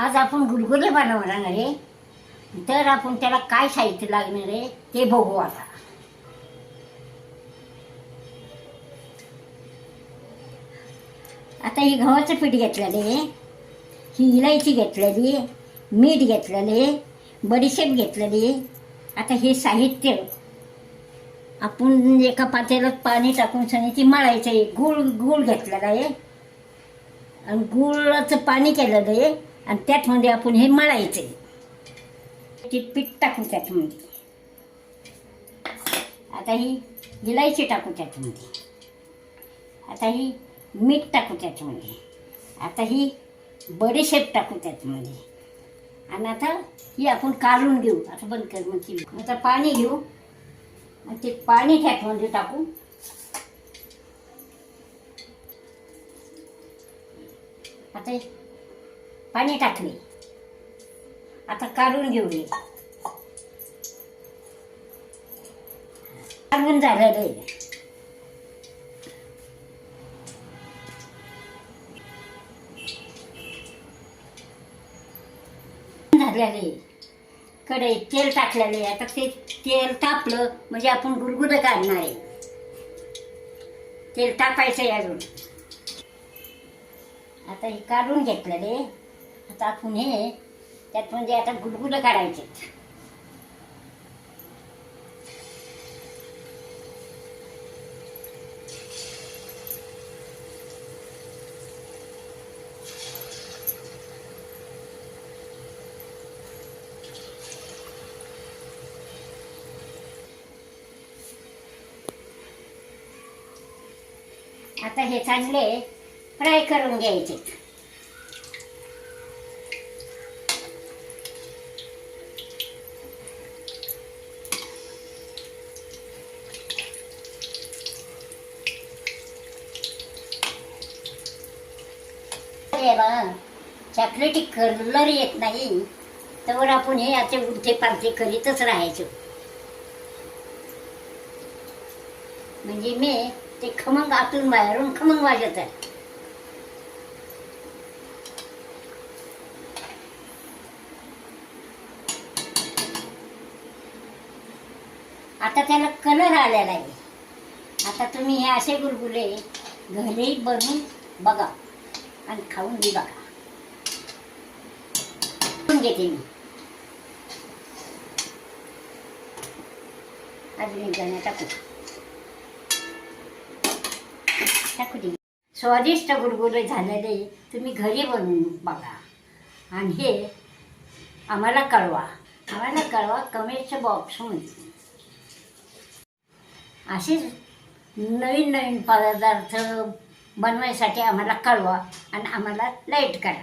आज आपण गुलगुले बनवणार आहे तर आपण त्याला काय साहित्य लागणार आहे ते बघू आता. आता ही गव्हाचं पीठ घेतलेलं आहे. ही इलायची घेतलेली मीठ घेतलेले बडीशेप घेतलेली आता हे साहित्य आपण एका पातेल्यात पाणी टाकून सनीची मळायचं आहे. गूळ गूळ घेतलेला आहे. आणि गुळाचं पाणी केलेलं आहे. आणि त्यातमध्ये आपण हे मळायचं. आहे ते पीठ टाकू त्यातमध्ये. आता ही इलायची टाकू त्यातमध्ये. आता ही मीठ टाकू त्याच्यामध्ये आता ही बडीशेप टाकू त्याच्यामध्ये आणि आता ही आपण काढून घेऊ. आता बंद कर मग आता पाणी घेऊ. आणि ते पाणी त्याच्यामध्ये टाकू. आता पाणी टाकले. आता काढून घेऊ हे काढून झालं रे. झालेले कडे तेल टाकलेले आता ते तेल तापलं म्हणजे आपण गुलगुलं काढणार आहे. तेल टाकायचं आहे अजून. आता हे काढून घेतलेले आता आपण हे त्यात म्हणजे आता गुलगुलं काढायचे. आता हे चांगले फ्राय करून घ्यायचे. याला चॉकलेटी कलर येत नाही. तर आपण हे याचे उलटे पालथे करीतच राहायचो. म्हणजे मी ते खमंग आतून बाहेरून खमंग वाजत आहे. आता त्याला कलर आलेला आहे. आता तुम्ही हे असे गुलगुले घरी बनवून बघा. आणि खाऊन मी बघा घेते मी अजून एक जण टाकू. टाकू दे. स्वादिष्ट गुडगुडे झालेले तुम्ही घरी बनवून बघा. आणि हे आम्हाला कळवा. आम्हाला कळवा कमेंटच्या बॉक्समध्ये. असेच नवीन नवीन पदार्थ बनवायसाठी आम्हाला कळवा आणि आम्हाला लाइट करा.